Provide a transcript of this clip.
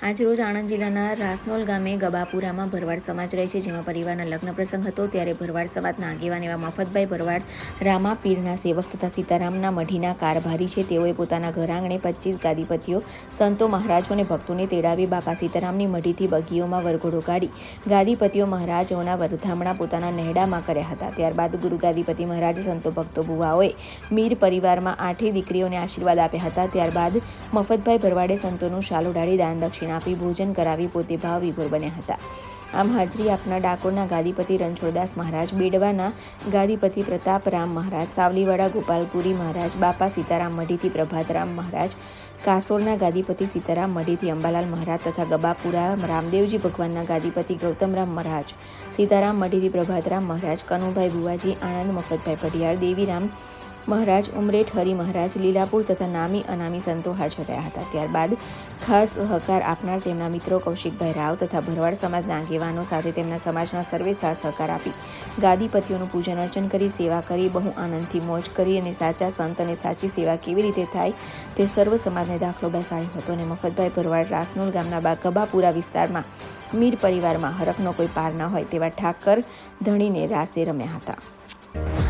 આજરોજ આણંદ જિલ્લાના રાસનોલ ગામે ગબાપુરામાં ભરવાડ સમાજ રહે છે, જેમાં પરિવારના લગ્ન પ્રસંગ હતો. ત્યારે ભરવાડ સમાજના આગેવાન એવા મફતભાઈ ભરવાડ, રામા પીરના સેવક તથા સીતારામના મઢીના કારભારી છે. તેઓએ પોતાના ઘરાંગણે પચીસ ગાદીપતિઓ, સંતો, મહારાજો અને ભક્તોને તેડાવી બાપા સીતારામની મઢીથી બગીઓમાં વરઘોડો કાઢી ગાદીપતિઓ મહારાજોના વરધામણા પોતાના નહેડામાં કર્યા હતા. ત્યારબાદ ગુરુ ગાદીપતિ મહારાજ, સંતો, ભક્તો, ભુવાઓએ મીર પરિવારમાં આઠે દીકરીઓને આશીર્વાદ આપ્યા હતા. ત્યારબાદ મફતભાઈ ભરવાડે સંતોનું શાલ ઉડાડી દાન દક્ષિણા આપી, ભોજન કરાવી પોતે ભાવ વિભોર બન્યા હતા. આમ હાજરી આપના ડાકોરના ગાદીપતિ રણછોડદાસ મહારાજ બેડવાના ગાદીપતિ પ્રતાપરામ મહારાજ, સાવલીવાડા ગોપાલપુરી મહારાજ, બાપા સીતારામ મઢીથી પ્રભાતરામ મહારાજ, કાસોલના ગાદીપતિ સીતારામ મઢીથી અંબાલાલ મહારાજ તથા ગબાપુરા રામદેવજી ભગવાનના ગાદીપતિ ગૌતમરામ મહારાજ, સીતારામ મઢીથી પ્રભાતરામ મહારાજ, કનુભાઈ ભુવાજી, આનંદ મફતભાઈ પઢિયાર દેવીરામ મહારાજ ઉમરેઠ, હરિ મહારાજ, લીલાપુર તથા નામી અનામી સંતો હાજર રહ્યા હતા. ત્યારબાદ ખાસ સહકાર આપનાર તેમના મિત્રો કૌશિકભાઈ રાવ તથા ભરવાડ સમાજના આગેવાનો સાથે તેમના સમાજના સર્વે સાથ સહકાર આપી. ગાદીપતિઓનું પૂજન અર્ચન કરી, સેવા કરી, બહુ આનંદથી મોજ કરી અને સાચા સંત અને સાચી સેવા કેવી રીતે થાય તે સર્વ સમાજને દાખલો બેસાડ્યો હતો અને મફતભાઈ ભરવાડ રાસનોલ ગામના ગબાપુરા વિસ્તારમાં મીર પરિવારમાં હરખનો કોઈ પાર ન હોય તેવા ઠાકર ધણીને રાસે રમ્યા હતા.